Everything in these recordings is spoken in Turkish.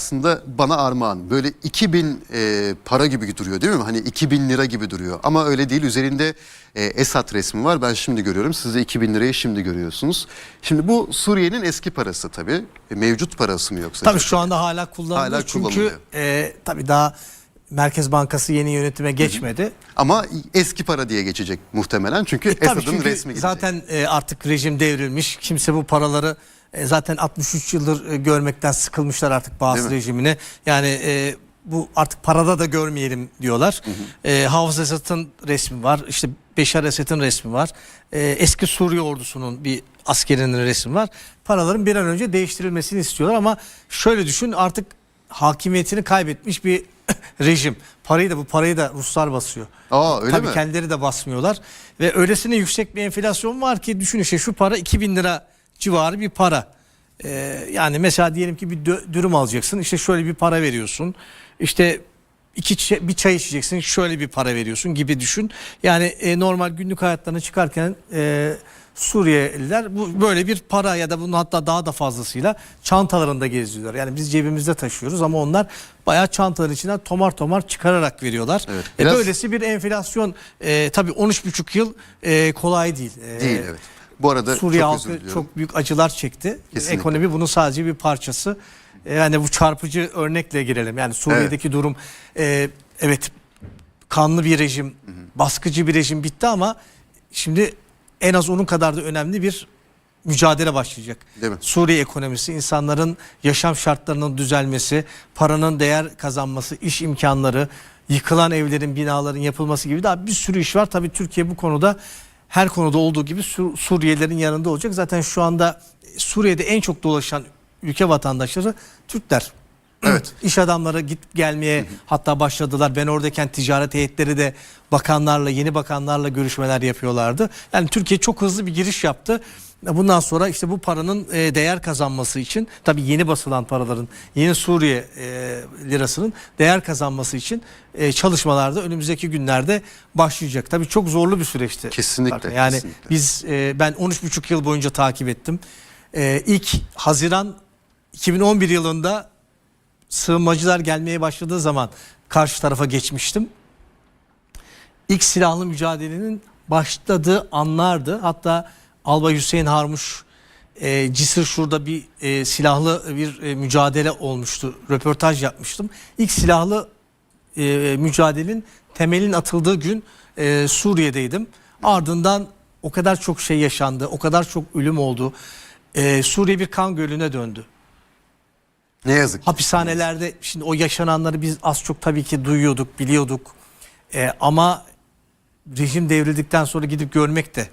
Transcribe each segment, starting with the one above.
aslında bana armağan. Böyle 2000 e, para gibi duruyor değil mi? Hani 2000 lira gibi duruyor. Ama öyle değil. Üzerinde e, Esad resmi var. Ben şimdi görüyorum. Siz de 2000 lirayı şimdi görüyorsunuz. Şimdi bu Suriye'nin eski parası tabii. E, mevcut parası mı yoksa? Tabii şu anda hala kullanılıyor. Hala Çünkü e, tabii daha Merkez Bankası yeni yönetime geçmedi. Ama eski para diye geçecek muhtemelen. Çünkü E, Esad'ın resmi gidecek. zaten e, artık rejim devrilmiş. Kimse bu paraları e, zaten 63 yıldır e, görmekten sıkılmışlar artık Bağız mi? rejimine. Yani e, bu artık parada da görmeyelim diyorlar. E, Hafız Esad'ın resmi var. İşte Beşar Esad'ın resmi var. E, eski Suriye ordusunun bir askerinin resmi var. Paraların bir an önce değiştirilmesini istiyorlar ama şöyle düşün artık hakimiyetini kaybetmiş bir rejim. Parayı da bu parayı da Ruslar basıyor. Aa öyle Tabii mi? kendileri de basmıyorlar. Ve öylesine yüksek bir enflasyon var ki düşün işte şu para 2000 lira civarı bir para. Ee, yani mesela diyelim ki bir dürüm alacaksın işte şöyle bir para veriyorsun. İşte iki bir çay içeceksin şöyle bir para veriyorsun gibi düşün. Yani e, normal günlük hayatlarına çıkarken e, Suriyeliler bu böyle bir para ya da bunun hatta daha da fazlasıyla çantalarında geziyorlar. Yani biz cebimizde taşıyoruz ama onlar bayağı çantaların içinden tomar tomar çıkararak veriyorlar. Evet, E, biraz- böylesi bir enflasyon e, tabii 13,5 yıl e, kolay değil. E, Değil evet. Bu arada Suriye çok halkı çok büyük acılar çekti. Kesinlikle. Ekonomi bunun sadece bir parçası. Yani bu çarpıcı örnekle girelim. Yani Suriye'deki durum e, evet kanlı bir rejim, baskıcı bir rejim bitti ama şimdi en az onun kadar da önemli bir mücadele başlayacak. Değil mi? Suriye ekonomisi, insanların yaşam şartlarının düzelmesi, paranın değer kazanması, iş imkanları, yıkılan evlerin, binaların yapılması gibi daha bir sürü iş var. Tabii Türkiye bu konuda her konuda olduğu gibi Sur- Suriyelilerin yanında olacak. Zaten şu anda Suriye'de en çok dolaşan ülke vatandaşları Türkler. Evet. İş adamları git gelmeye hatta başladılar. Ben oradayken ticaret heyetleri de bakanlarla, yeni bakanlarla görüşmeler yapıyorlardı. Yani Türkiye çok hızlı bir giriş yaptı. Bundan sonra işte bu paranın e, değer kazanması için tabii yeni basılan paraların, yeni Suriye e, lirasının değer kazanması için e, çalışmalarda önümüzdeki günlerde başlayacak. Tabii çok zorlu bir süreçti. Kesinlikle, Yani kesinlikle. biz ben 13,5 yıl boyunca takip ettim. İlk Haziran 2011 yılında sığınmacılar gelmeye başladığı zaman karşı tarafa geçmiştim. İlk silahlı mücadelenin başladığı anlardı. Hatta Albay Hüseyin Harmuş e, Cisir şurada bir e, silahlı bir e, mücadele olmuştu. Röportaj yapmıştım. İlk silahlı e, mücadelenin temelin atıldığı gün e, Suriye'deydim. Ardından o kadar çok şey yaşandı, o kadar çok ölüm oldu. E, Suriye bir kan gölüne döndü. Ne yazık ki. Hapishanelerde şimdi o yaşananları biz az çok tabii ki duyuyorduk, biliyorduk. Ee, ama rejim devrildikten sonra gidip görmek de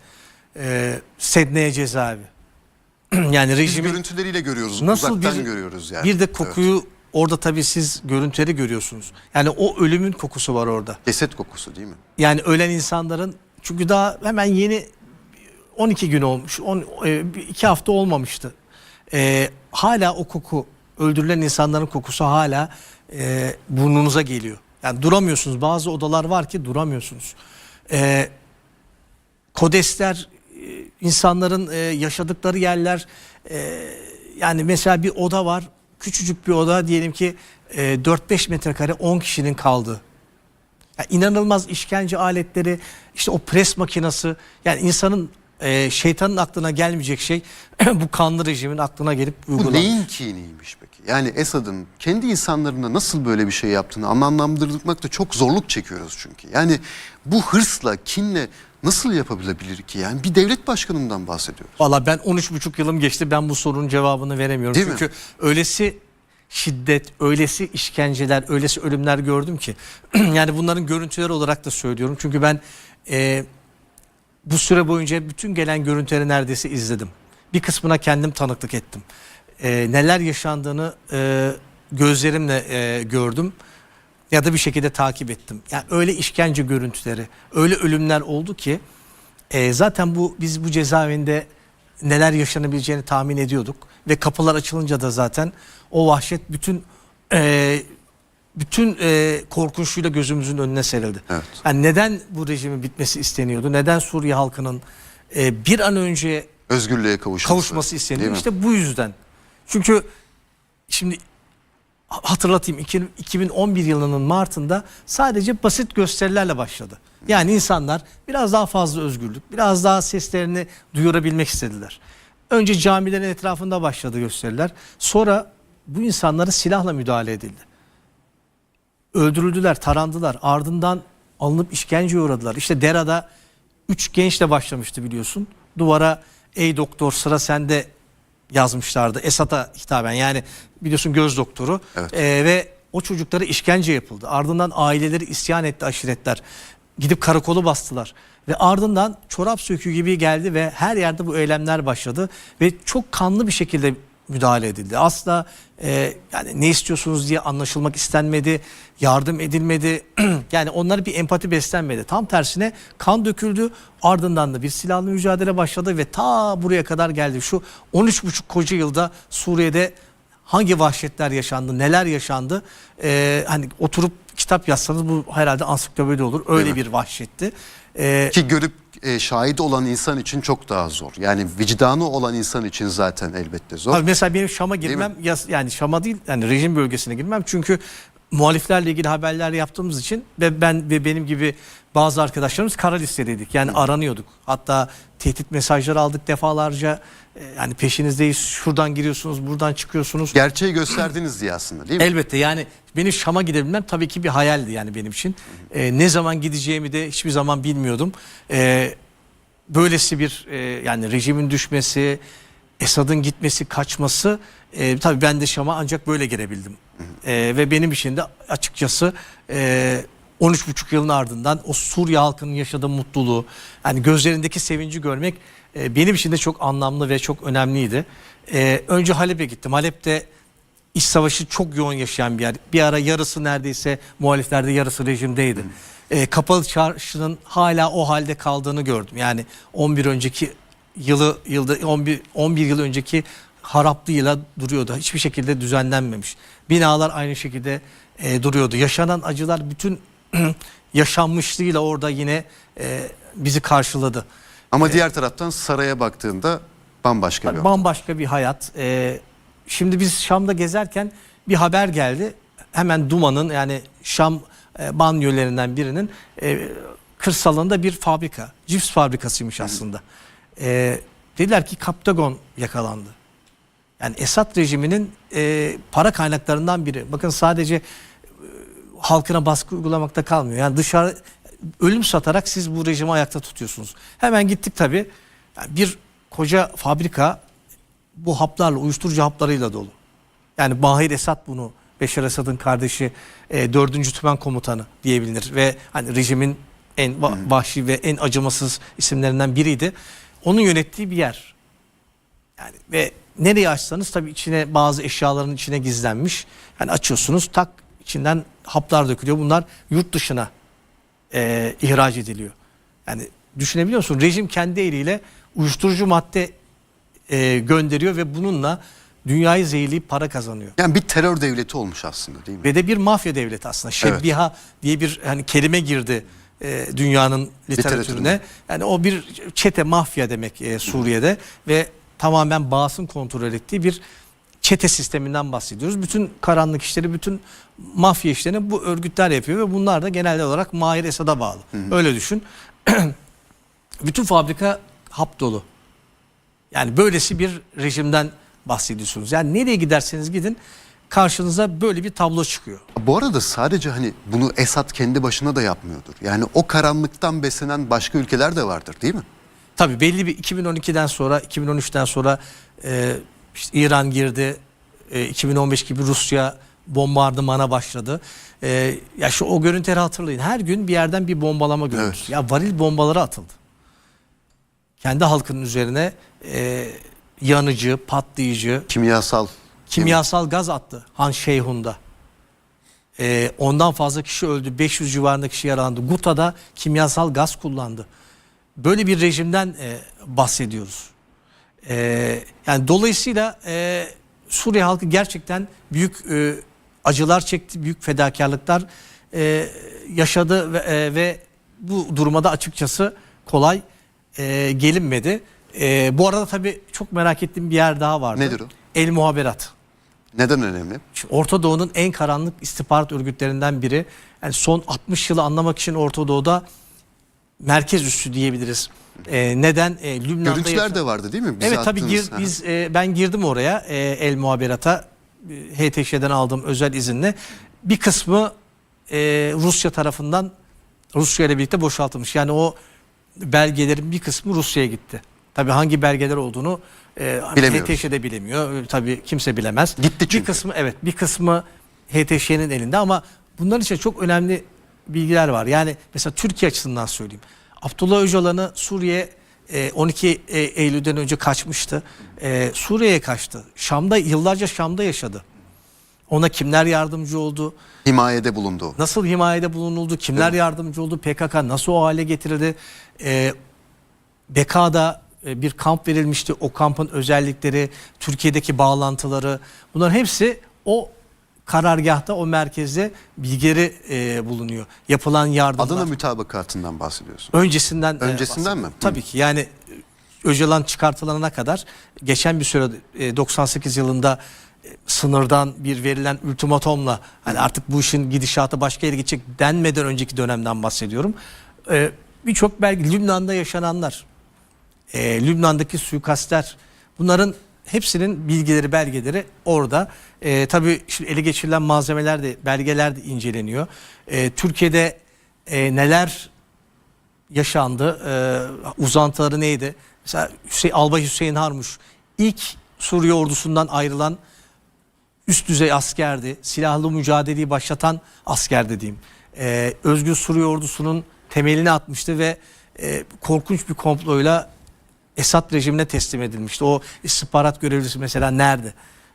e, Sedneye cezaevi. yani Biz rejimi görüntüleriyle görüyoruz. nasıl uzaktan bir görüyoruz yani. bir de Evet. kokuyu orada tabii siz görüntüleri görüyorsunuz. Yani o ölümün kokusu var orada. Ceset kokusu değil mi? Yani ölen insanların çünkü daha hemen yeni 12 gün olmuş. 10 e, bir- iki hafta olmamıştı. E, hala o koku öldürülen insanların kokusu hala e, burnunuza geliyor. Yani duramıyorsunuz. Bazı odalar var ki duramıyorsunuz. E, kodesler e, insanların e, yaşadıkları yerler e, yani mesela bir oda var. Küçücük bir oda diyelim ki e, 4-5 metrekare 10 kişinin kaldığı. Ya inanılmaz işkence aletleri, işte o pres makinası, yani insanın e, şeytanın aklına gelmeyecek şey bu kanlı rejimin aklına gelip Bu uygulanmış. neyin kiniymiş peki? Yani Esad'ın kendi insanlarına nasıl böyle bir şey yaptığını anlamlandırmakta çok zorluk çekiyoruz çünkü. Yani bu hırsla, kinle nasıl yapabilir ki? Yani bir devlet başkanından bahsediyoruz. Valla ben 13,5 yılım geçti ben bu sorunun cevabını veremiyorum. Değil mi? Çünkü öylesi şiddet, öylesi işkenceler, öylesi ölümler gördüm ki. yani bunların görüntüleri olarak da söylüyorum. Çünkü ben e, bu süre boyunca bütün gelen görüntüleri neredeyse izledim. Bir kısmına kendim tanıklık ettim. E, neler yaşandığını e, gözlerimle e, gördüm ya da bir şekilde takip ettim. Yani öyle işkence görüntüleri, öyle ölümler oldu ki e, zaten bu biz bu cezaevinde neler yaşanabileceğini tahmin ediyorduk ve kapılar açılınca da zaten o vahşet bütün e, bütün e, korkunçluğuyla gözümüzün önüne serildi. Evet. Yani neden bu rejimin bitmesi isteniyordu? Neden Suriye halkının e, bir an önce Özgürlüğe kavuşması. kavuşması isteniyor? İşte bu yüzden. Çünkü şimdi hatırlatayım iki- 2011 yılının Mart'ında sadece basit gösterilerle başladı. Yani insanlar biraz daha fazla özgürlük, biraz daha seslerini duyurabilmek istediler. Önce camilerin etrafında başladı gösteriler. Sonra bu insanlara silahla müdahale edildi. Öldürüldüler, tarandılar. Ardından alınıp işkenceye uğradılar. İşte Dera'da üç gençle başlamıştı biliyorsun. Duvara ey doktor sıra sende yazmışlardı. Esat'a hitaben yani biliyorsun göz doktoru. Evet. Ee, ve o çocuklara işkence yapıldı. Ardından aileleri isyan etti aşiretler. Gidip karakolu bastılar. Ve ardından çorap söküğü gibi geldi ve her yerde bu eylemler başladı. Ve çok kanlı bir şekilde müdahale edildi. Asla e, yani ne istiyorsunuz diye anlaşılmak istenmedi, yardım edilmedi. yani onlara bir empati beslenmedi. Tam tersine kan döküldü. Ardından da bir silahlı mücadele başladı ve ta buraya kadar geldi. Şu 13,5 koca yılda Suriye'de hangi vahşetler yaşandı, neler yaşandı? Ee, hani oturup kitap yazsanız bu herhalde ansiklopedi olur. Öyle mi? bir vahşetti. Ee, Ki görüp e, şahit olan insan için çok daha zor. Yani vicdanı olan insan için zaten elbette zor. Abi mesela benim Şam'a girmem yas- yani Şam'a değil yani rejim bölgesine girmem çünkü muhaliflerle ilgili haberler yaptığımız için ve ben ve benim gibi bazı arkadaşlarımız kara listedeydik. Yani aranıyorduk. Hatta tehdit mesajları aldık defalarca. Ee, Yani peşinizdeyiz. Şuradan giriyorsunuz, buradan çıkıyorsunuz. Gerçeği gösterdiniz diye aslında değil mi? Elbette yani benim Şam'a gidebilmem tabii ki bir hayaldi yani benim için. Ee, ne zaman gideceğimi de hiçbir zaman bilmiyordum. Ee, böylesi bir e, yani rejimin düşmesi, Esad'ın gitmesi, kaçması e, tabii ben de Şam'a ancak böyle girebildim. Ee, ve benim için de açıkçası e, 13,5 yılın ardından o Suriye halkının yaşadığı mutluluğu, yani gözlerindeki sevinci görmek e, benim için de çok anlamlı ve çok önemliydi. E, önce Halep'e gittim. Halep'te iç savaşı çok yoğun yaşayan bir yer. Bir ara yarısı neredeyse muhaliflerde yarısı rejimdeydi. E, kapalı çarşının hala o halde kaldığını gördüm. Yani 11 önceki yılı yılda 11 11 yıl önceki haraplığıyla duruyordu. Hiçbir şekilde düzenlenmemiş. Binalar aynı şekilde e, duruyordu. Yaşanan acılar bütün yaşanmışlığıyla orada yine e, bizi karşıladı. Ama diğer taraftan saraya baktığında bambaşka bir ortam. Bambaşka bir hayat. Ee, şimdi biz Şam'da gezerken bir haber geldi. Hemen Duma'nın yani Şam e, banyolerinden birinin e, kırsalında bir fabrika. Cips fabrikasıymış aslında. Ee, dediler ki Kaptagon yakalandı. Yani Esad rejiminin e, para kaynaklarından biri. Bakın sadece e, halkına baskı uygulamakta kalmıyor. Yani dışarı ölüm satarak siz bu rejimi ayakta tutuyorsunuz. Hemen gittik tabii. Yani bir koca fabrika bu haplarla, uyuşturucu haplarıyla dolu. Yani Mahir Esad bunu, Beşar Esad'ın kardeşi, e, 4. Tümen Komutanı diyebilir. Ve hani rejimin en va- vahşi ve en acımasız isimlerinden biriydi. Onun yönettiği bir yer. Yani ve nereye açsanız tabii içine bazı eşyaların içine gizlenmiş. Yani açıyorsunuz tak içinden haplar dökülüyor. Bunlar yurt dışına e, ihraç ediliyor. Yani düşünebiliyor musun? Rejim kendi eliyle uyuşturucu madde e, gönderiyor ve bununla dünyayı zehirleyip para kazanıyor. Yani bir terör devleti olmuş aslında değil mi? Ve de bir mafya devleti aslında. Şebbiha diye bir hani kelime girdi e, dünyanın literatürüne. Literatürüne. Yani o bir çete mafya demek e, Suriye'de ve tamamen bağısın kontrol ettiği bir çete sisteminden bahsediyoruz. Bütün karanlık işleri, bütün mafya işlerini bu örgütler yapıyor ve bunlar da genel olarak Mahir Esad'a bağlı. Öyle düşün. bütün fabrika hap dolu. Yani böylesi bir rejimden bahsediyorsunuz. Yani nereye giderseniz gidin karşınıza böyle bir tablo çıkıyor. Bu arada sadece hani bunu Esad kendi başına da yapmıyordur. Yani o karanlıktan beslenen başka ülkeler de vardır değil mi? Tabii belli bir 2012'den sonra 2013'ten sonra e, işte İran girdi. E, 2015 gibi Rusya bombardımana başladı. E, ya şu o görüntüleri hatırlayın. Her gün bir yerden bir bombalama görüyoruz. Evet. Ya varil bombaları atıldı. Kendi halkının üzerine e, yanıcı, patlayıcı, Kimyasal. kimyasal gaz attı Han Şeyhun'da. Ee, ondan fazla kişi öldü. 500 civarında kişi yaralandı. Guta'da kimyasal gaz kullandı. Böyle bir rejimden e, bahsediyoruz. Ee, yani dolayısıyla e, Suriye halkı gerçekten büyük e, acılar çekti, büyük fedakarlıklar e, yaşadı ve, e, ve bu duruma da açıkçası kolay e, gelinmedi. E, bu arada tabii çok merak ettiğim bir yer daha vardı. Nedir o? El Muhaberat. Neden önemli? Şimdi Orta Doğu'nun en karanlık istihbarat örgütlerinden biri. Yani son 60 yılı anlamak için Orta Doğu'da merkez üssü diyebiliriz. Ee, neden? Ee, Lübnan'da Görüntüler yaşanan- de vardı değil mi? Bize evet tabii gir- biz e, ben girdim oraya e, El Muhaberat'a e, HTŞ'den aldığım özel izinle. Bir kısmı e, Rusya tarafından Rusya ile birlikte boşaltılmış. Yani o belgelerin bir kısmı Rusya'ya gitti. Tabii hangi belgeler olduğunu e. HTŞ de bilemiyor. E, Tabii kimse bilemez. Gitti çünkü. Bir kısmı evet bir kısmı HTŞ'nin elinde ama bunların için çok önemli bilgiler var. Yani mesela Türkiye açısından söyleyeyim. Abdullah Öcalan'ı Suriye e, 12 E- Eylül'den önce kaçmıştı. E, Suriye'ye kaçtı. Şam'da yıllarca Şam'da yaşadı. Ona kimler yardımcı oldu? Himayede bulundu. Nasıl himayede bulunuldu? Kimler yardımcı oldu? PKK nasıl o hale getirildi? Ee, BK'da e, bir kamp verilmişti. O kampın özellikleri, Türkiye'deki bağlantıları bunların hepsi o karargahta, o merkezde bilgileri e, bulunuyor. Yapılan yardımlar. Adana mütabakatından bahsediyorsun. Öncesinden e, Öncesinden mi? bahsediyorum. Tabii ki yani e, Öcalan çıkartılana kadar geçen bir süre e, 98 yılında e, sınırdan bir verilen ultimatomla hani artık bu işin gidişatı başka yere gidecek denmeden önceki dönemden bahsediyorum. E, Birçok belge Lübnan'da yaşananlar, e, Lübnan'daki suikastler bunların hepsinin bilgileri belgeleri orada. E, tabii şimdi ele geçirilen malzemeler de belgeler de inceleniyor. E, Türkiye'de e, neler yaşandı. Ee, uzantıları neydi? Mesela Hüseyin, Albay Hüseyin Harmuş ilk Suriye ordusundan ayrılan üst düzey askerdi. Silahlı mücadeleyi başlatan asker dediğim. Ee, Özgür Suriye ordusunun temelini atmıştı ve e, korkunç bir komployla Esad rejimine teslim edilmişti. O istihbarat görevlisi mesela nerede?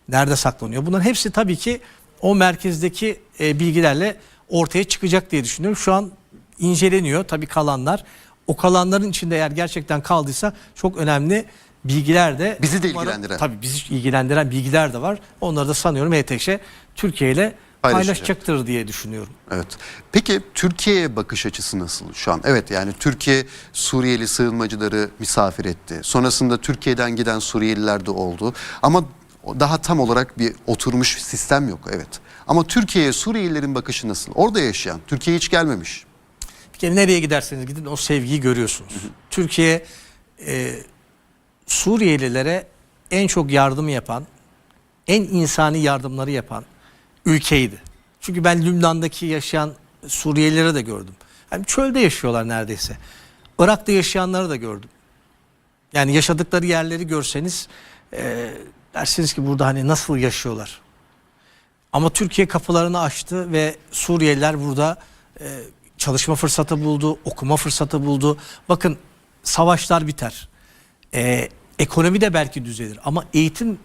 Nerede saklanıyor? Bunların hepsi tabii ki o merkezdeki e, bilgilerle ortaya çıkacak diye düşünüyorum. Şu an inceleniyor tabii kalanlar. O kalanların içinde eğer gerçekten kaldıysa çok önemli bilgiler de Bizi de umarım- ilgilendiren. Tabii bizi ilgilendiren bilgiler de var. Onları da sanıyorum HTŞ Türkiye ile. Paylaşacaktır diye düşünüyorum. Evet. Peki Türkiye'ye bakış açısı nasıl şu an? Evet yani Türkiye Suriyeli sığınmacıları misafir etti. Sonrasında Türkiye'den giden Suriyeliler de oldu. Ama daha tam olarak bir oturmuş sistem yok evet. Ama Türkiye'ye Suriyelilerin bakışı nasıl? Orada yaşayan, Türkiye hiç gelmemiş. Bir kere nereye giderseniz gidin o sevgiyi görüyorsunuz. Türkiye e, Suriyelilere en çok yardım yapan, en insani yardımları yapan ülkeydi. Çünkü ben Lübnan'daki yaşayan Suriyelileri de gördüm. Yani çölde yaşıyorlar neredeyse. Irak'ta yaşayanları da gördüm. Yani yaşadıkları yerleri görseniz e, dersiniz ki burada hani nasıl yaşıyorlar. Ama Türkiye kapılarını açtı ve Suriyeliler burada e, çalışma fırsatı buldu, okuma fırsatı buldu. Bakın savaşlar biter. E, ekonomi de belki düzelir ama eğitim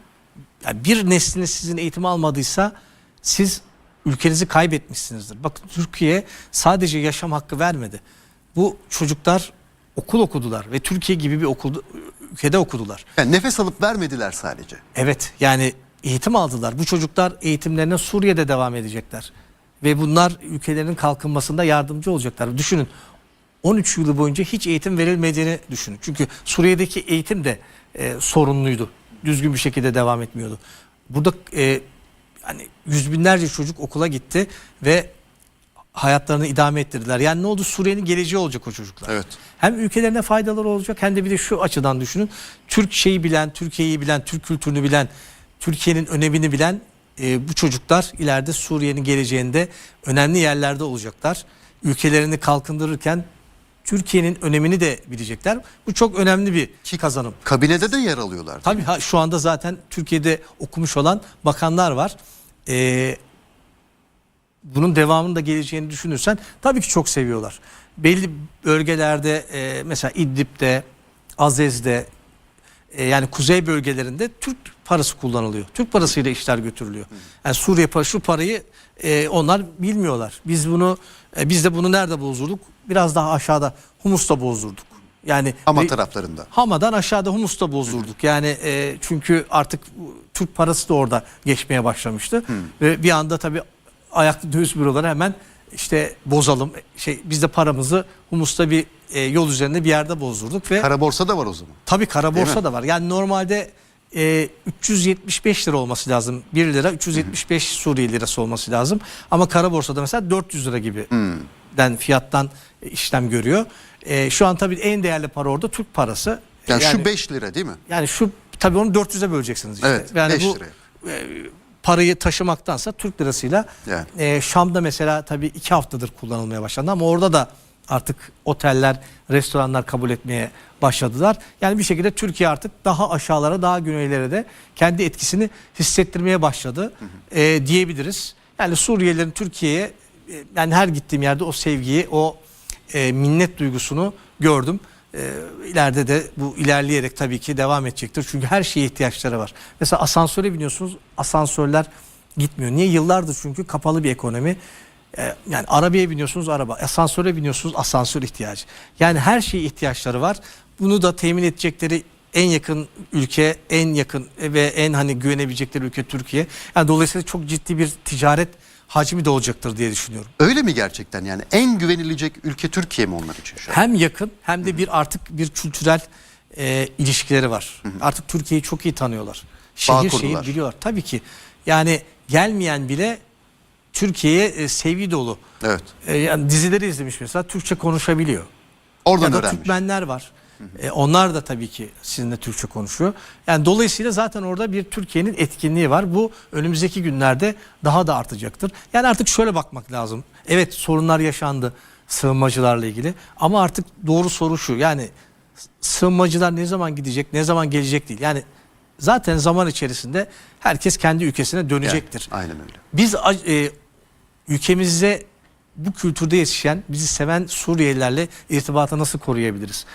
yani bir nesliniz sizin eğitim almadıysa siz ülkenizi kaybetmişsinizdir. Bakın Türkiye sadece yaşam hakkı vermedi. Bu çocuklar okul okudular ve Türkiye gibi bir okul ülkede okudular. Yani nefes alıp vermediler sadece. Evet yani eğitim aldılar. Bu çocuklar eğitimlerine Suriye'de devam edecekler. Ve bunlar ülkelerinin kalkınmasında yardımcı olacaklar. Düşünün 13 yılı boyunca hiç eğitim verilmediğini düşünün. Çünkü Suriye'deki eğitim de e, sorunluydu. Düzgün bir şekilde devam etmiyordu. Burada e, hani yüz binlerce çocuk okula gitti ve hayatlarını idame ettirdiler. Yani ne oldu? Suriye'nin geleceği olacak o çocuklar. Evet. Hem ülkelerine faydaları olacak hem de bir de şu açıdan düşünün. Türk şeyi bilen, Türkiye'yi bilen, Türk kültürünü bilen, Türkiye'nin önemini bilen e, bu çocuklar ileride Suriye'nin geleceğinde önemli yerlerde olacaklar. Ülkelerini kalkındırırken Türkiye'nin önemini de bilecekler. Bu çok önemli bir kazanım. Kabinede de yer alıyorlar. Tabii ha, şu anda zaten Türkiye'de okumuş olan bakanlar var. Ee, bunun devamında geleceğini düşünürsen tabii ki çok seviyorlar. Belli bölgelerde e, mesela İdlib'de, Azez'de e, yani kuzey bölgelerinde Türk parası kullanılıyor. Türk parasıyla işler götürülüyor. Yani Suriye parası şu parayı e, onlar bilmiyorlar. Biz bunu e, biz de bunu nerede bozdurduk? Biraz daha aşağıda Humus'ta bozdurduk. Yani Ama ve- taraflarında. Hama'dan aşağıda Humus'ta bozdurduk. Yani e, çünkü artık Türk parası da orada geçmeye başlamıştı. Ve bir anda tabii ayaklı döviz büroları hemen işte bozalım. Şey biz de paramızı Humus'ta bir e, yol üzerinde bir yerde bozdurduk ve Kara borsa da var o zaman. tabii kara Değil borsa mi? da var. Yani normalde e, 375 lira olması lazım. 1 lira 375 Suriye lirası olması lazım. Ama kara borsada mesela 400 lira gibi den fiyattan e, işlem görüyor. E, şu an tabii en değerli para orada Türk parası. Yani, şu 5 lira değil mi? yani şu tabii onu 400'e böleceksiniz işte. Evet, yani 5 bu liraya. parayı taşımaktansa Türk lirasıyla Yani. e, Şam'da mesela tabii iki haftadır kullanılmaya başlandı ama orada da artık oteller, restoranlar kabul etmeye başladılar. Yani bir şekilde Türkiye artık daha aşağılara, daha güneylere de kendi etkisini hissettirmeye başladı e, diyebiliriz. Yani Suriyelilerin Türkiye'ye e, yani her gittiğim yerde o sevgiyi, o e, minnet duygusunu gördüm. E, ileride de bu ilerleyerek tabii ki devam edecektir. Çünkü her şeye ihtiyaçları var. Mesela asansöre biniyorsunuz. Asansörler gitmiyor. Niye? Yıllardır çünkü kapalı bir ekonomi. E, yani arabaya biniyorsunuz araba. Asansöre biniyorsunuz asansör ihtiyacı. Yani her şeye ihtiyaçları var. Bunu da temin edecekleri en yakın ülke, en yakın ve en hani güvenebilecekleri ülke Türkiye. Yani dolayısıyla çok ciddi bir ticaret hacmi de olacaktır diye düşünüyorum. Öyle mi gerçekten yani? En güvenilecek ülke Türkiye mi onlar için şu an? Hem yakın hem de bir artık bir kültürel e, ilişkileri var. Artık Türkiye'yi çok iyi tanıyorlar. Şehir şehir kurdular. biliyorlar. Tabii ki yani gelmeyen bile Türkiye'ye e, sevgi dolu. Evet. E, yani dizileri izlemiş mesela Türkçe konuşabiliyor. Oradan ya da öğrenmiş. Türkmenler var. E, onlar da tabii ki sizinle Türkçe konuşuyor. Yani dolayısıyla zaten orada bir Türkiye'nin etkinliği var. Bu önümüzdeki günlerde daha da artacaktır. Yani artık şöyle bakmak lazım. Evet sorunlar yaşandı sığınmacılarla ilgili ama artık doğru soru şu. Yani sığınmacılar ne zaman gidecek, ne zaman gelecek değil. Yani zaten zaman içerisinde herkes kendi ülkesine dönecektir. Yani, aynen öyle. Biz e, ülkemizde bu kültürde yetişen, bizi seven Suriyelilerle irtibatı nasıl koruyabiliriz?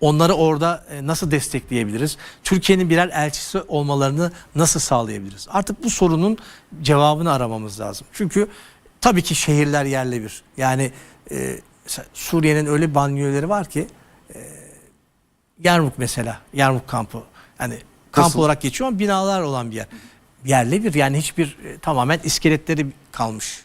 Onları orada e, nasıl destekleyebiliriz? Türkiye'nin birer elçisi olmalarını nasıl sağlayabiliriz? Artık bu sorunun cevabını aramamız lazım. Çünkü tabii ki şehirler yerle bir. Yani e, Suriye'nin öyle banliyöleri var ki e, Yarmuk mesela, Yarmuk kampı. Yani kamp Nasıl? olarak geçiyor ama binalar olan bir yer. Yerle bir yani hiçbir e, tamamen iskeletleri kalmış.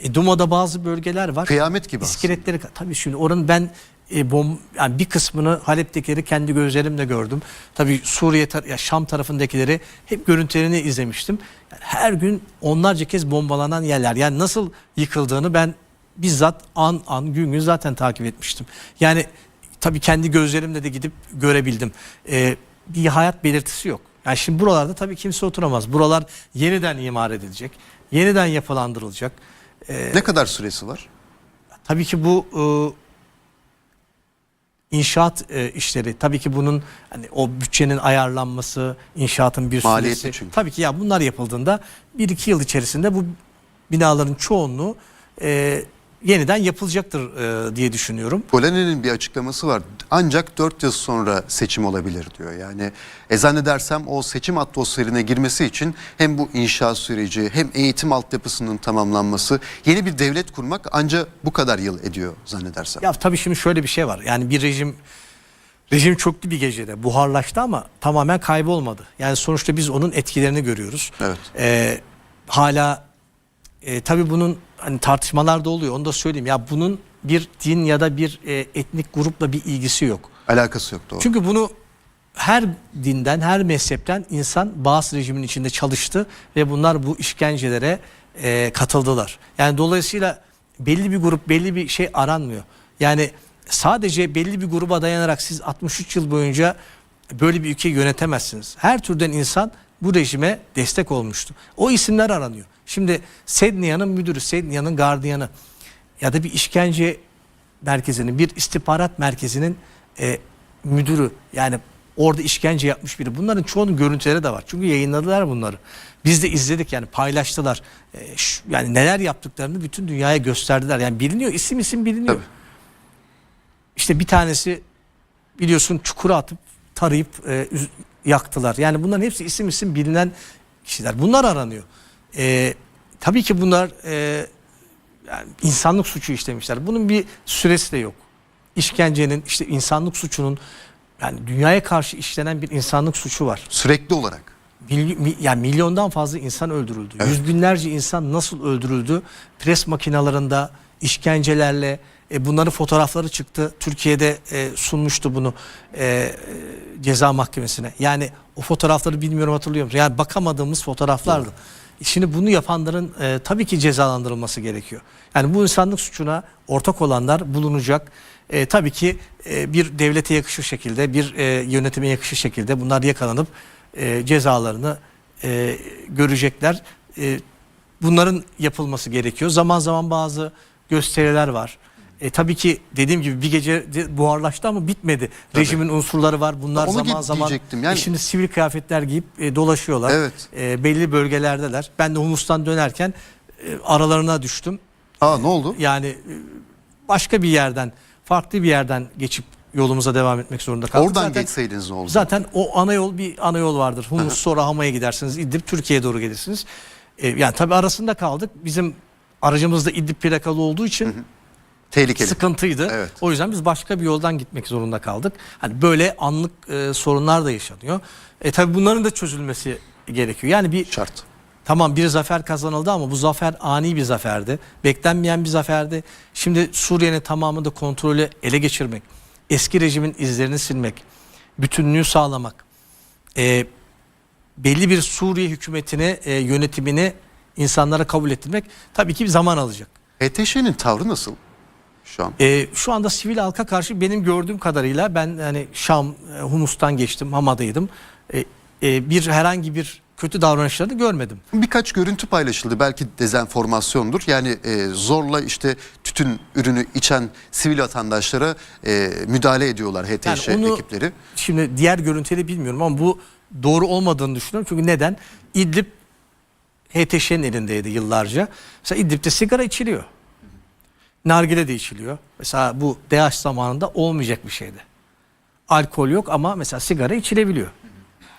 E, Duma'da bazı bölgeler var. Kıyamet gibi İskeletleri tabii şimdi oranın ben e, bom yani bir kısmını Halep'tekileri kendi gözlerimle gördüm. Tabii Suriye tar- ya Şam tarafındakileri hep görüntülerini izlemiştim. Yani her gün onlarca kez bombalanan yerler. Yani nasıl yıkıldığını ben bizzat an an gün gün zaten takip etmiştim. Yani tabii kendi gözlerimle de gidip görebildim. E, bir hayat belirtisi yok. Yani şimdi buralarda tabii kimse oturamaz. Buralar yeniden imar edilecek. Yeniden yapılandırılacak. E, Ne kadar süresi var? Tabii ki bu e, inşaat e, işleri tabii ki bunun hani o bütçenin ayarlanması, inşaatın bir Maliyetli süresi. çünkü. Tabii ki ya bunlar yapıldığında 1-2 yıl içerisinde bu binaların çoğunluğu e, yeniden yapılacaktır e, diye düşünüyorum. Polanyi'nin bir açıklaması var. Ancak 4 yıl sonra seçim olabilir diyor. Yani e zannedersem o seçim atmosferine girmesi için hem bu inşaat süreci hem eğitim altyapısının tamamlanması yeni bir devlet kurmak ancak bu kadar yıl ediyor zannedersem. Ya tabii şimdi şöyle bir şey var. Yani bir rejim rejim çöktü bir gecede. Buharlaştı ama tamamen kaybolmadı. Yani sonuçta biz onun etkilerini görüyoruz. Evet. Ee, hala e, tabii bunun hani tartışmalar da oluyor. Onu da söyleyeyim. Ya bunun bir din ya da bir e, etnik grupla bir ilgisi yok. Alakası yok doğru. Çünkü bunu her dinden, her mezhepten insan Bağız rejimin içinde çalıştı ve bunlar bu işkencelere e, katıldılar. Yani dolayısıyla belli bir grup, belli bir şey aranmıyor. Yani sadece belli bir gruba dayanarak siz 63 yıl boyunca böyle bir ülkeyi yönetemezsiniz. Her türden insan bu rejime destek olmuştu. O isimler aranıyor. Şimdi Sedniya'nın müdürü, Sedniya'nın gardiyanı ya da bir işkence merkezinin, bir istihbarat merkezinin e, müdürü yani orada işkence yapmış biri. Bunların çoğunun görüntüleri de var. Çünkü yayınladılar bunları. Biz de izledik yani paylaştılar. E, şu- yani neler yaptıklarını bütün dünyaya gösterdiler. Yani biliniyor, isim isim biliniyor. Tabii. İşte bir tanesi biliyorsun çukura atıp tarayıp e, yaktılar. Yani bunların hepsi isim isim bilinen kişiler. Bunlar aranıyor. E, tabii ki bunlar e, yani insanlık suçu işlemişler. Bunun bir süresi de yok. İşkencenin, işte insanlık suçunun yani dünyaya karşı işlenen bir insanlık suçu var. Sürekli olarak. Mily- mi- yani milyondan fazla insan öldürüldü. Evet. Yüz binlerce insan nasıl öldürüldü? Pres makinalarında, işkencelerle, E, bunların fotoğrafları çıktı. Türkiye'de e, sunmuştu bunu e, e, ceza mahkemesine. Yani o fotoğrafları bilmiyorum hatırlıyor musun? Yani bakamadığımız fotoğraflardı. Şimdi bunu yapanların e, tabii ki cezalandırılması gerekiyor. Yani bu insanlık suçuna ortak olanlar bulunacak. E, tabii ki e, bir devlete yakışır şekilde, bir e, yönetime yakışır şekilde bunlar yakalanıp e, cezalarını e, görecekler. E, bunların yapılması gerekiyor. Zaman zaman bazı gösteriler var. E, tabii ki dediğim gibi bir gece buharlaştı ama bitmedi. Rejimin unsurları var. Bunlar Onu zaman zaman. Yani- E, şimdi sivil kıyafetler giyip e, dolaşıyorlar. Evet. E, belli bölgelerdeler. Ben de Humus'tan dönerken e, aralarına düştüm. Aa ne oldu? Yani e, başka bir yerden, farklı bir yerden geçip yolumuza devam etmek zorunda kaldık. Oradan Zaten- geçseydiniz ne oldu? Zaten o ana yol bir ana yol vardır. Humus sonra Hama'ya gidersiniz. İdlib Türkiye'ye doğru gelirsiniz. E, yani tabii arasında kaldık. Bizim aracımız da İdlib plakalı olduğu için Tehlikeli. sıkıntıydı. Evet. O yüzden biz başka bir yoldan gitmek zorunda kaldık. Hani böyle anlık e, sorunlar da yaşanıyor. E tabii bunların da çözülmesi gerekiyor. Yani bir Şart. Tamam bir zafer kazanıldı ama bu zafer ani bir zaferdi. Beklenmeyen bir zaferdi. Şimdi Suriye'nin tamamını da kontrolü ele geçirmek, eski rejimin izlerini silmek, bütünlüğü sağlamak, e, belli bir Suriye hükümetini, e, yönetimini insanlara kabul ettirmek tabii ki bir zaman alacak. HTŞ'nin tavrı nasıl şu an? E, şu anda sivil halka karşı benim gördüğüm kadarıyla ben hani Şam, e, Humus'tan geçtim, Hama'daydım. E, e, bir herhangi bir kötü davranışlarını görmedim. Birkaç görüntü paylaşıldı. Belki dezenformasyondur. Yani e, zorla işte tütün ürünü içen sivil vatandaşlara e, müdahale ediyorlar HTŞ Yani onu- ekipleri. Şimdi diğer görüntüleri bilmiyorum ama bu doğru olmadığını düşünüyorum. Çünkü neden? İdlib HTŞ'nin elindeydi yıllarca. Mesela İdlib'de sigara içiliyor. Nargile de içiliyor. Mesela bu DH zamanında olmayacak bir şeydi. Alkol yok ama mesela sigara içilebiliyor.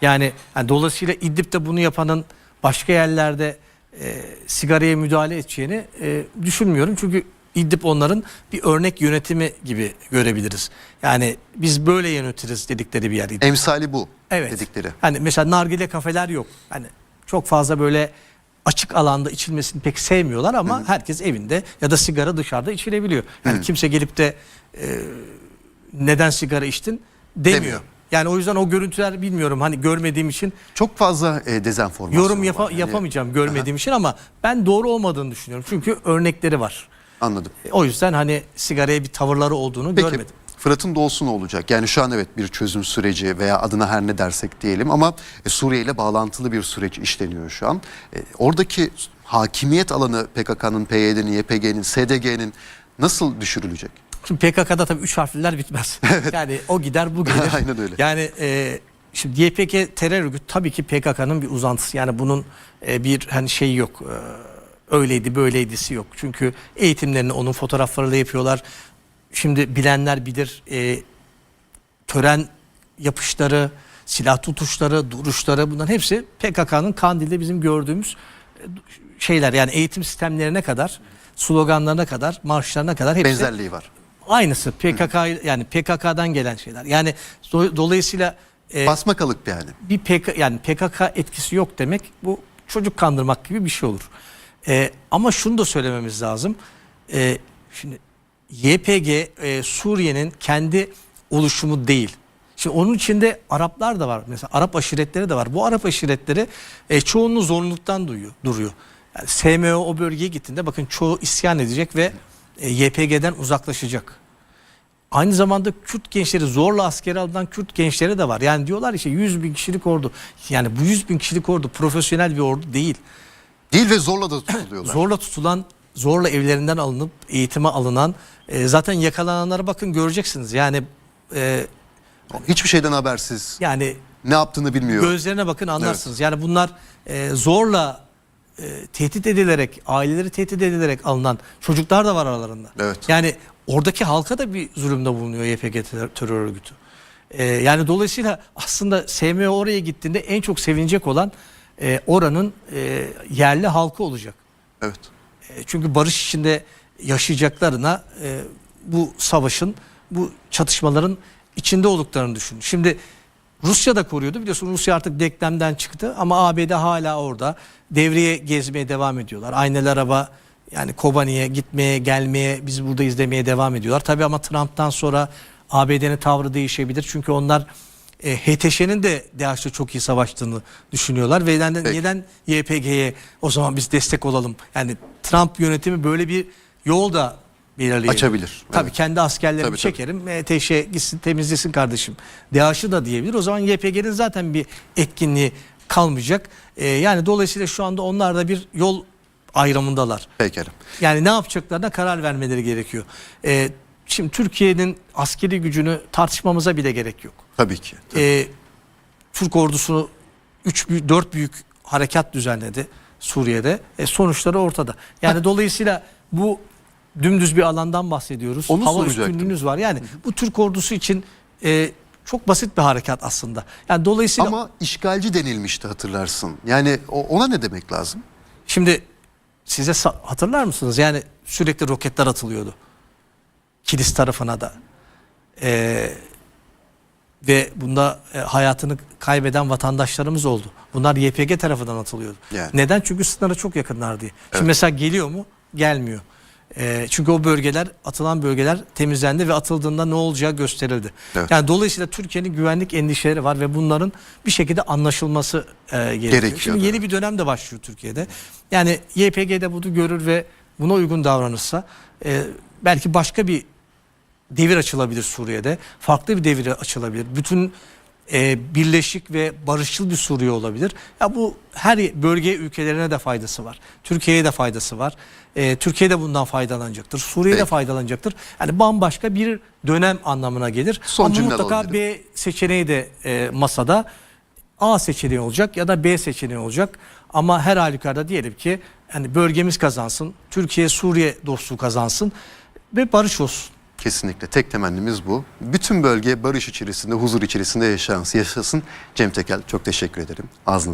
Yani, yani dolayısıyla İdlib'de bunu yapanın başka yerlerde e, sigaraya müdahale edeceğini e, düşünmüyorum. Çünkü İdlib onların bir örnek yönetimi gibi görebiliriz. Yani biz böyle yönetiriz dedikleri bir yer İdlib. Emsali bu Evet. dedikleri. Hani mesela nargile kafeler yok. Hani çok fazla böyle açık alanda içilmesini pek sevmiyorlar ama herkes evinde ya da sigara dışarıda içilebiliyor. Yani kimse gelip de e, neden sigara içtin demiyor. Demiyor. Yani o yüzden o görüntüler bilmiyorum hani görmediğim için Çok fazla e, dezenformasyon yorum yapa- var. Yani yapamayacağım görmediğim için ama ben doğru olmadığını düşünüyorum. Çünkü örnekleri var. Anladım. E, O yüzden hani sigaraya bir tavırları olduğunu Peki görmedim. Fırat'ın doğusu ne olacak? Yani şu an evet bir çözüm süreci veya adına her ne dersek diyelim ama e, Suriye ile bağlantılı bir süreç işleniyor şu an. E, oradaki hakimiyet alanı PKK'nın, PYD'nin, YPG'nin, SDG'nin nasıl düşürülecek? Şimdi PKK'da tabii üç harfliler bitmez. Yani o gider bu gelir. Aynen öyle. Yani e, şimdi YPG terör örgütü tabii ki PKK'nın bir uzantısı. Yani bunun e, bir hani şeyi yok. E, öyleydi böyleydisi yok. Çünkü eğitimlerini onun fotoğraflarıyla yapıyorlar. Şimdi bilenler bilir. E, tören yapışları, silah tutuşları, duruşları bunların hepsi PKK'nın Kandil'de bizim gördüğümüz e, şeyler. Yani eğitim sistemlerine kadar, sloganlarına kadar, marşlarına kadar hepsi Benzerliği var. Aynısı PKK yani PKK'dan gelen şeyler. Yani do- dolayısıyla e, Basmakalık yani. bir PK yani PKK etkisi yok demek bu çocuk kandırmak gibi bir şey olur. E, ama şunu da söylememiz lazım. E, şimdi YPG e, Suriye'nin kendi oluşumu değil. Şimdi onun içinde Araplar da var. Mesela Arap aşiretleri de var. Bu Arap aşiretleri e, çoğunluğu zorunluluktan duyuyor, duruyor. Yani SMO o bölgeye gittiğinde bakın çoğu isyan edecek ve e, YPG'den uzaklaşacak. Aynı zamanda Kürt gençleri zorla askere alınan Kürt gençleri de var. Yani diyorlar işte 100 bin kişilik ordu. Yani bu 100 bin kişilik ordu profesyonel bir ordu değil. Değil ve zorla da tutuluyorlar. Zorla tutulan, zorla evlerinden alınıp eğitime alınan, e, zaten yakalananlara bakın göreceksiniz. Yani e, Hiçbir şeyden habersiz. yani Ne yaptığını bilmiyor. gözlerine bakın anlarsınız. Yani bunlar e, zorla e, tehdit edilerek, aileleri tehdit edilerek alınan çocuklar da var aralarında. Evet. Yani oradaki halka da bir zulümde bulunuyor YPG terör, örgütü. E, yani dolayısıyla aslında SMO oraya gittiğinde en çok sevinecek olan e, oranın e, yerli halkı olacak. Evet. E, Çünkü barış içinde yaşayacaklarına e, bu savaşın, bu çatışmaların içinde olduklarını düşün. Şimdi Rusya da koruyordu. Biliyorsun Rusya artık denklemden çıktı ama ABD hala orada. Devreye gezmeye devam ediyorlar. Aynalı araba Yani Kobani'ye gitmeye, gelmeye, biz burada izlemeye devam ediyorlar. Tabii ama Trump'tan sonra ABD'nin tavrı değişebilir. Çünkü onlar e, HTŞ'nin de DAEŞ'le çok iyi savaştığını düşünüyorlar. Ve neden, Peki. neden YPG'ye o zaman biz destek olalım? Yani Trump yönetimi böyle bir yol da belirleyebilir. Açabilir, Tabii evet. kendi askerlerimi Tabii, tabii. çekerim. HTŞ gitsin temizlesin kardeşim. DAEŞ'ı da diyebilir. O zaman YPG'nin zaten bir etkinliği kalmayacak. E, yani dolayısıyla şu anda onlar da bir yol ayrımındalar. Pekala. Yani ne yapacaklarına karar vermeleri gerekiyor. Ee, şimdi Türkiye'nin askeri gücünü tartışmamıza bile gerek yok. Tabii ki. Ee, Türk ordusu 3 4 büyük harekat düzenledi Suriye'de. E, sonuçları ortada. Yani dolayısıyla bu dümdüz bir alandan bahsediyoruz. Onu Hava soracaktım. üstünlüğünüz var. Yani bu Türk ordusu için e, çok basit bir harekat aslında. Yani dolayısıyla Ama işgalci denilmişti hatırlarsın. Yani ona ne demek lazım? Şimdi size hatırlar mısınız? Yani sürekli roketler atılıyordu. Kilis tarafına da. Ee, ve bunda e, hayatını kaybeden vatandaşlarımız oldu. Bunlar YPG tarafından atılıyordu. Yani. Neden? Çünkü sınıra çok yakınlar diye. Şimdi Evet. mesela geliyor mu? Gelmiyor. Ee, çünkü o bölgeler, atılan bölgeler temizlendi ve atıldığında ne olacağı gösterildi. Evet. Yani dolayısıyla Türkiye'nin güvenlik endişeleri var ve bunların bir şekilde anlaşılması e, gerekiyor. Gerekiyor, Şimdi yeni bir dönem de başlıyor Türkiye'de. Yani YPG de bunu görür ve buna uygun davranırsa e, belki başka bir devir açılabilir Suriye'de. Farklı bir devir açılabilir. Bütün e, birleşik ve barışçıl bir Suriye olabilir. Ya bu her bölge ülkelerine de faydası var. Türkiye'ye de faydası var. E, Türkiye de bundan faydalanacaktır. Suriye de faydalanacaktır. Yani bambaşka bir dönem anlamına gelir. Son Ama mutlaka alabilirim. B seçeneği de e, masada. A seçeneği olacak ya da B seçeneği olacak. Ama her halükarda diyelim ki yani bölgemiz kazansın. Türkiye Suriye dostluğu kazansın ve barış olsun. Kesinlikle tek temennimiz bu. Bütün bölge barış içerisinde, huzur içerisinde yaşansın. yaşasın. Cem Tekel çok teşekkür ederim. Ağzına